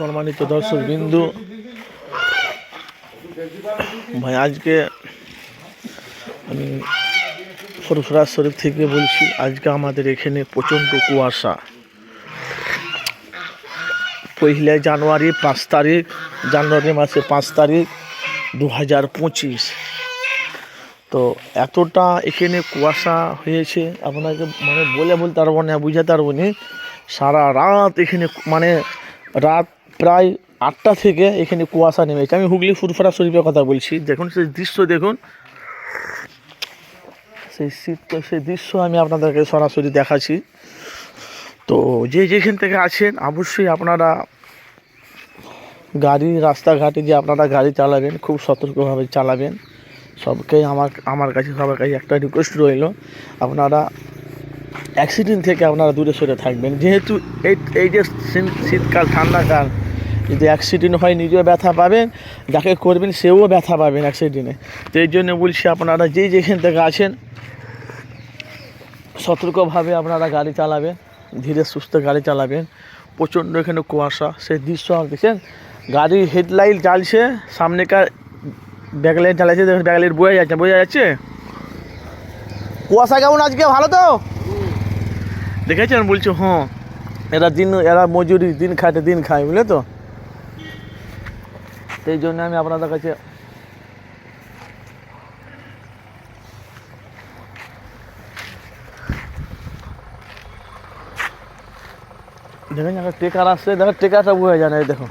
সম্মানিত দর্শক বিন্দু। ভাই, আজকে আমি সরফরাজ শরীফ থেকে বলছি, আজকে আমাদের এখানে প্রচণ্ড কুয়াশা। পহিলা জানুয়ারি পাঁচ তারিখ, জানুয়ারি মাসে পাঁচ তারিখ দু হাজার পঁচিশ। তো এতটা এখানে কুয়াশা হয়েছে, আপনাকে মানে বলে বলতে পারব না, বুঝাতে পারব না। সারা রাত এখানে মানে রাত প্রায় আটটা থেকে এখানে কুয়াশা নেমেছে আমি হুগলি ফুরফুরা শরীফের কথা বলছি। দেখুন, সেই দৃশ্য দেখুন। সেই শীত, সেই দৃশ্য আমি আপনাদেরকে সরাসরি দেখাচ্ছি। তো যে যেখান থেকে আছেন, অবশ্যই আপনারা গাড়ি, রাস্তাঘাটে যে আপনারা গাড়ি চালাবেন, খুব সতর্কভাবে চালাবেন। সবকে আমার আমার কাছে, সবার কাছে একটা রিকোয়েস্ট রইল, আপনারা অ্যাক্সিডেন্ট থেকে আপনারা দূরে সরে থাকবেন। যেহেতু এই এই যে শীতকাল, ঠান্ডাকাল যদি অ্যাক্সিডেন্ট হয়, নিজেও ব্যথা পাবেন, যাকে করবেন সেও ব্যথা পাবেন অ্যাক্সিডেন্টে তো এই জন্য বলছি আপনারা যে যেখান থেকে আছেন, সতর্কভাবে আপনারা গাড়ি চালাবেন, ধীরে সুস্থ গাড়ি চালাবেন। প্রচণ্ড এখানে কুয়াশা, সেই দৃশ্য দেখছেন? গাড়ির হেডলাইট জ্বালছে, সামনেকার ব্যাকলাইট জ্বালাচ্ছে দেখুন ব্যাকলাইট বোঝা যাচ্ছে বোঝা যাচ্ছে? কুয়াশা কেমন আজকে? ভালো তো? দেখেছেন? বলছো হ্যাঁ এরা দিন, এরা মজুরি, দিন খাটে, দিন খায়, বুঝলে তো? সেই জন্য আমি আপনাদের কাছে দেখেন একটা টেকার আসছে দেখো টেকাটা বুঝে যায় না, এই দেখো